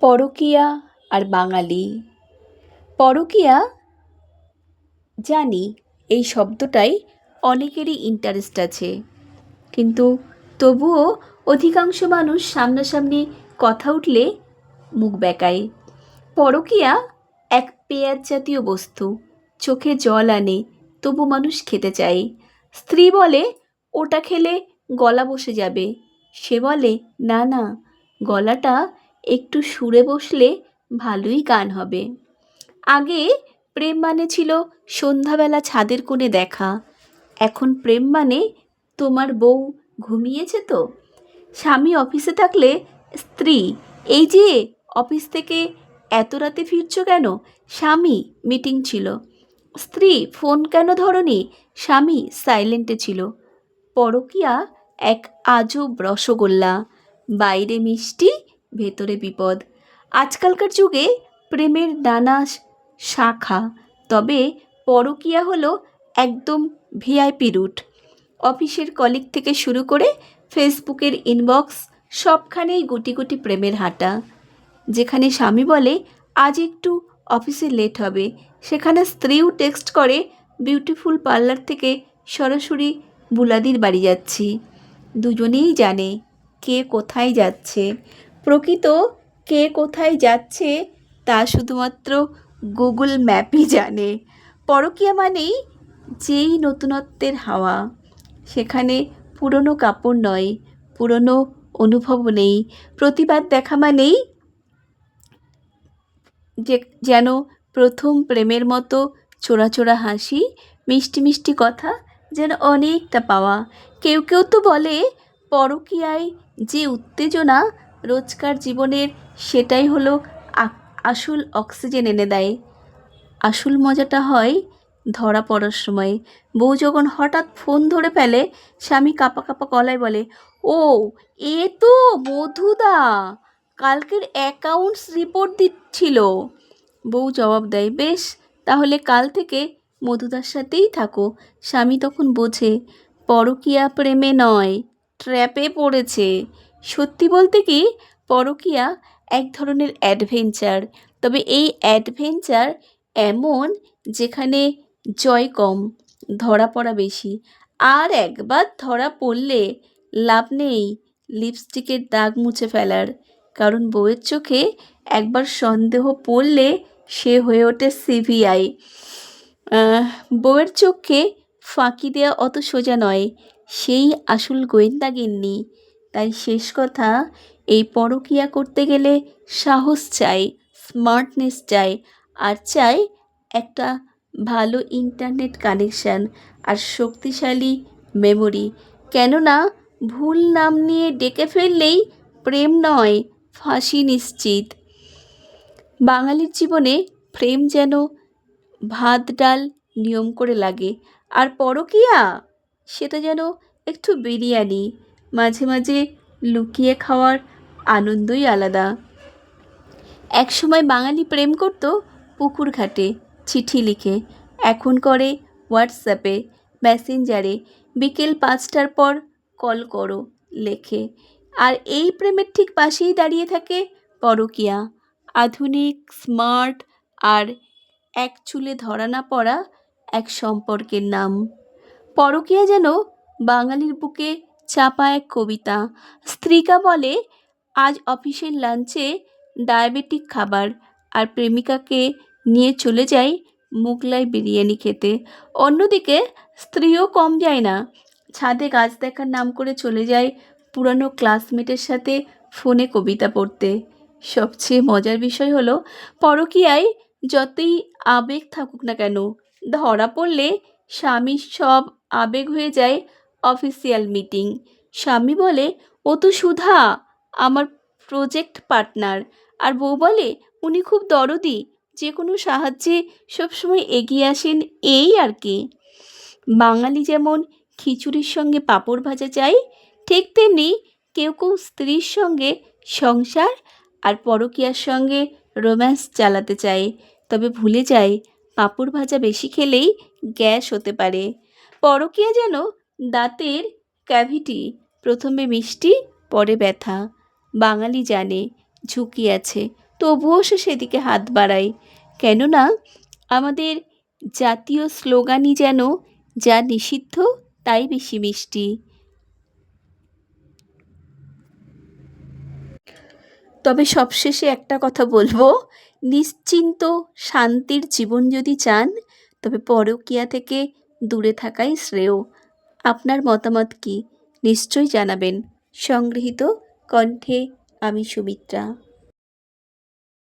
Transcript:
পরকীয়া আর বাঙালি। পরকীয়া, জানি এই শব্দটাই অনেকেরই ইন্টারেস্ট আছে। কিন্তু তবুও অধিকাংশ মানুষ সামনাসামনি কথা উঠলে মুখ বেঁকায়। পরকীয়া এক পেঁয়াজ জাতীয় বস্তু। চোখে জল আনে, তবু মানুষ খেতে চায়। স্ত্রী বলে, ওটা খেলে গলা বসে যাবে। সে বলে, না না, গলাটা একটু সুরে বসলে ভালোই গান হবে। আগে প্রেম মানে ছিল সন্ধ্যাবেলা ছাদের কোণে দেখা। এখন প্রেম মানে তোমার বউ ঘুমিয়েছে তো। স্বামী অফিসে থাকলে, স্ত্রী, এই যে অফিস থেকে এত রাতে ফিরছো কেন? স্বামী, মিটিং ছিল। স্ত্রী, ফোন কেন ধরনি? স্বামী, সাইলেন্টে ছিল। পরকিয়া এক আজব রসগোল্লা। বাইরে মিষ্টি ভেতরে বিপদ। আজকালকার যুগে প্রেমের নানা শাখা, তবে পরকীয়া হলো একদম ভিআইপি রুট। অফিসের কলিগ থেকে শুরু করে ফেসবুকের ইনবক্স সবখানেই গুটি গুটি প্রেমের হাঁটা। যেখানে স্বামী বলে, আজ একটু অফিসে লেট হবে। সেখানে স্ত্রীও টেক্সট করে, বিউটিফুল পার্লার থেকে সরাসরি বুলাদির বাড়ি যাচ্ছি। দুজনেই জানে কে কোথায় যাচ্ছে। প্রকৃত কে কোথায় যাচ্ছে তা শুধুমাত্র গুগল ম্যাপই জানে। পরকীয়া মানেই যেই নতুনত্বের হাওয়া। সেখানে পুরনো কাপড় নয়, পুরনো অনুভব নেই। প্রতিবাদ দেখা মানেই যে, যেন প্রথম প্রেমের মতো চোরা চোরা হাসি, মিষ্টি মিষ্টি কথা যেন অনেকটা পাওয়া। কেউ কেউ তো বলে পরকীয়ায় যে উত্তেজনা রোজকার জীবনের সেটাই হলো আসল অক্সিজেন এনে দেয়। আসল মজাটা হয় ধরা পড়ার সময়। বউ যখন হঠাৎ ফোন ধরে ফেলে, স্বামী কাপা কাপা কলায় বলে, ও, এ তো মধুদা! কালকের অ্যাকাউন্টস রিপোর্ট দিচ্ছিল। বউ জবাব দেয়, বেশ, তাহলে কাল থেকে মধুদার সাথেই থাকো। স্বামী তখন বোঝে, পরকিয়া প্রেমে নয় ট্র্যাপে পড়েছে। সত্যি বলতে কি, পরকীয়া এক ধরনের অ্যাডভেঞ্চার তবে এই অ্যাডভেঞ্চার এমন যেখানে জয় কম, ধরা পড়া বেশি। আর একবার ধরা পড়লে লাভ নেই লিপস্টিকের দাগ মুছে ফেলার। কারণ বউয়ের চোখে একবার সন্দেহ পড়লে সে হয়ে ওঠে সিবিআই বউয়ের চোখে ফাঁকি দেওয়া অত সোজা নয়। সেই আসল গোয়েন্দাগিন্নি তাই শেষ কথা, এই পরকীয়া করতে গেলে সাহস চাই স্মার্টনেস চাই, আর চাই একটা ভালো ইন্টারনেট কানেকশান আর শক্তিশালী মেমোরি কেননা, ভুল নাম নিয়ে ডেকে ফেললেই প্রেম নয়, ফাঁসি নিশ্চিত। বাঙালির জীবনে প্রেম যেন ভাত, ডাল নিয়ম করে লাগে, আর পরকীয়া, সেটা যেন একটু বিরিয়ানি। মাঝে মাঝে লুকিয়ে খাওয়ার আনন্দই আলাদা। একসময় বাঙালি প্রেম করত পুকুর ঘাটে, চিঠি লিখে। এখন করে হোয়াটসঅ্যাপে, মেসেঞ্জারে, বিকেল পাঁচটার পর কল করো, লেখে। আর এই প্রেমের ঠিক পাশেই দাঁড়িয়ে থাকে পরকীয়া। আধুনিক, স্মার্ট আর এক চুলে ধরা না পড়া এক সম্পর্কের নাম। পরকীয়া যেন বাঙালির বুকে চাপা এক কবিতা। স্ত্রীকা বলে, আজ অফিসের লাঞ্চে ডায়াবেটিক খাবার, আর প্রেমিকাকে নিয়ে চলে যাই মুগলাই বিরিয়ানি খেতে। অন্যদিকে স্ত্রীও কম যায় না। ছাদে গাছ দেখার নাম করে চলে যায় পুরানো ক্লাসমেটের সাথে ফোনে কবিতা পড়তে। সবচেয়ে মজার বিষয় হলো, পরকীয়ায় যতই আবেগ থাকুক না কেন, ধরা পড়লে স্বামীর সব আবেগ হয়ে যায় অফিসিয়াল মিটিং স্বামী বলে, ও তো সুধা, আমার প্রজেক্ট পার্টনার আর বউ বলে, উনি খুব দরদি, যে কোনো সাহায্যে সবসময় এগিয়ে আসেন এই আর কি। বাঙালি যেমন খিচুড়ির সঙ্গে পাঁপড় ভাজা চাই, ঠিক তেমনি কেউ কেউ স্ত্রীর সঙ্গে সংসার আর পরকীয়ার সঙ্গে রোম্যান্স চালাতে চায়। তবে ভুলে যায় পাঁপড় ভাজা বেশি খেলেই গ্যাস হতে পারে। পরকীয়া যেন দাঁতের ক্যাভিটি, প্রথমে মিষ্টি, পরে ব্যথা। বাঙালি জানে, ঝুঁকি আছে, তবুও সে সেদিকে হাত বাড়ায়। কেননা, আমাদের জাতীয় স্লোগানই যেন, যা নিষিদ্ধ, তাই বেশি মিষ্টি। তবে সবশেষে একটা কথা বলব, নিশ্চিন্ত শান্তির জীবন যদি চান, তবে পরকীয়া থেকে দূরে থাকাই শ্রেয়। আপনার মতামত কি? নিশ্চয়ই জানাবেন। সংগৃহীত কণ্ঠে আমি সুমিত্রা।